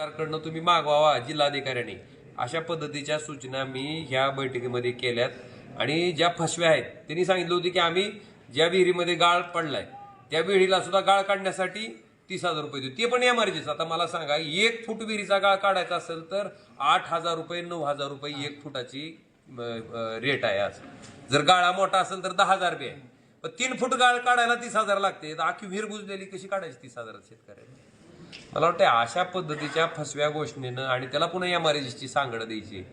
सरकारकडनं तुम्ही मागवावा जिल्हाधिकाऱ्यांनी. अशा पद्धतीच्या सूचना मी ह्या बैठकीमध्ये केल्यात. आणि ज्या फसव्या आहेत त्यांनी सांगितलं होतं की आम्ही ज्या विहिरीमध्ये गाळ पडलाय त्या विहिरीला सुद्धा गाळ काढण्यासाठी तीस हजार रुपये देऊ. ते पण एमआरजीच आता मला सांगा एक फूट विहिरीचा गाळ काढायचा असेल तर आठ हजार रुपये नऊ हजार रुपये एक फुटाची रेट आहे आज. जर गाळा मोठा असेल तर दहा हजार रुपये आहे. पण तीन फूट गाळ काढायला तीस हजार लागते. आखी विहीर बुजलेली कशी काढायची तीस हजार शेतकऱ्याला मला वाटतं अशा पद्धतीच्या फसव्या गोष्टीनं आणि त्याला पुन्हा या मारेजीची सांगड द्यायची.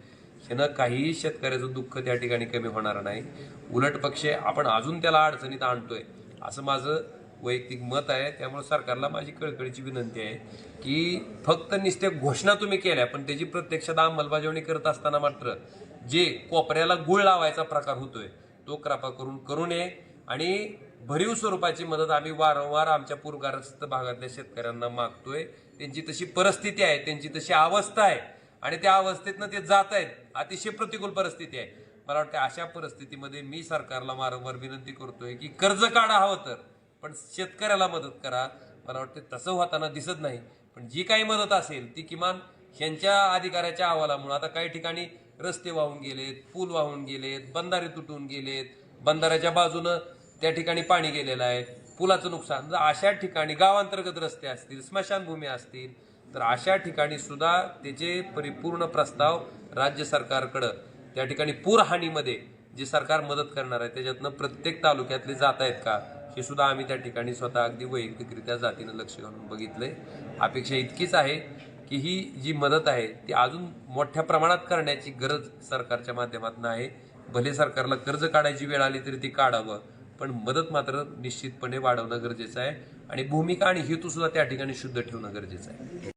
ह्यानं काहीही शेतकऱ्याचं दुःख त्या ठिकाणी कमी होणार नाही. उलट पक्षे आपण अजून त्याला अडचणीत आणतोय. असं माझं वैयक्तिक मत आहे. त्यामुळे सरकारला माझी कळकळीची विनंती आहे की फक्त निस्ते घोषणा तुम्ही केल्या पण त्याची प्रत्यक्षात अंमलबजावणी करत असताना मात्र जे कोपऱ्याला गुळ लावायचा प्रकार होतोय तो कृपा करून करू नये. आणि भरीव स्वरूपाची मदत आम्ही वारंवार आमच्या पूरग्रस्त भागातल्या शेतकऱ्यांना मागतोय. त्यांची तशी परिस्थिती आहे त्यांची तशी अवस्था आहे आणि त्या अवस्थेतनं ते जात आहेत. अतिशय प्रतिकूल परिस्थिती आहे. मला वाटतं अशा परिस्थितीमध्ये मी सरकारला वारंवार विनंती करतोय की कर्ज काढा हवं तर पण शेतकऱ्याला मदत करा. मला वाटतं तसं होताना दिसत नाही पण जी काही मदत असेल ती किमान ह्यांच्या अधिकाऱ्याच्या अहवालामुळे. आता काही ठिकाणी रस्ते वाहून गेलेत पूल वाहून गेलेत बंधारे तुटून गेलेत बंधाऱ्याच्या बाजूनं त्या ठिकाणी पाणी गेलेलं आहे. पुलाचं नुकसान. जर अशा ठिकाणी गावांतर्गत रस्ते असतील स्मशानभूमी असतील तर अशा ठिकाणी सुद्धा त्याचे परिपूर्ण प्रस्ताव राज्य सरकारकडं त्या ठिकाणी पूरहानीमध्ये जे सरकार मदत करणार आहे त्याच्यातनं प्रत्येक तालुक्यातले जात आहेत का हे सुद्धा आम्ही त्या ठिकाणी स्वतः अगदी वैयक्तिकरित्या जातीनं लक्ष घालून बघितलंय. अपेक्षा इतकीच आहे की ही जी मदत आहे ती अजून मोठ्या प्रमाणात करण्याची गरज सरकारच्या माध्यमातून आहे. भले सरकारला कर्ज काढायची वेळ आली तरी ती काढावं पण मदत मात्र निश्चितपणे वाढवणं गरजेचं आहे. आणि भूमिका आणि हेतू सुद्धा त्या ठिकाणी शुद्ध ठेवणं गरजेचं आहे.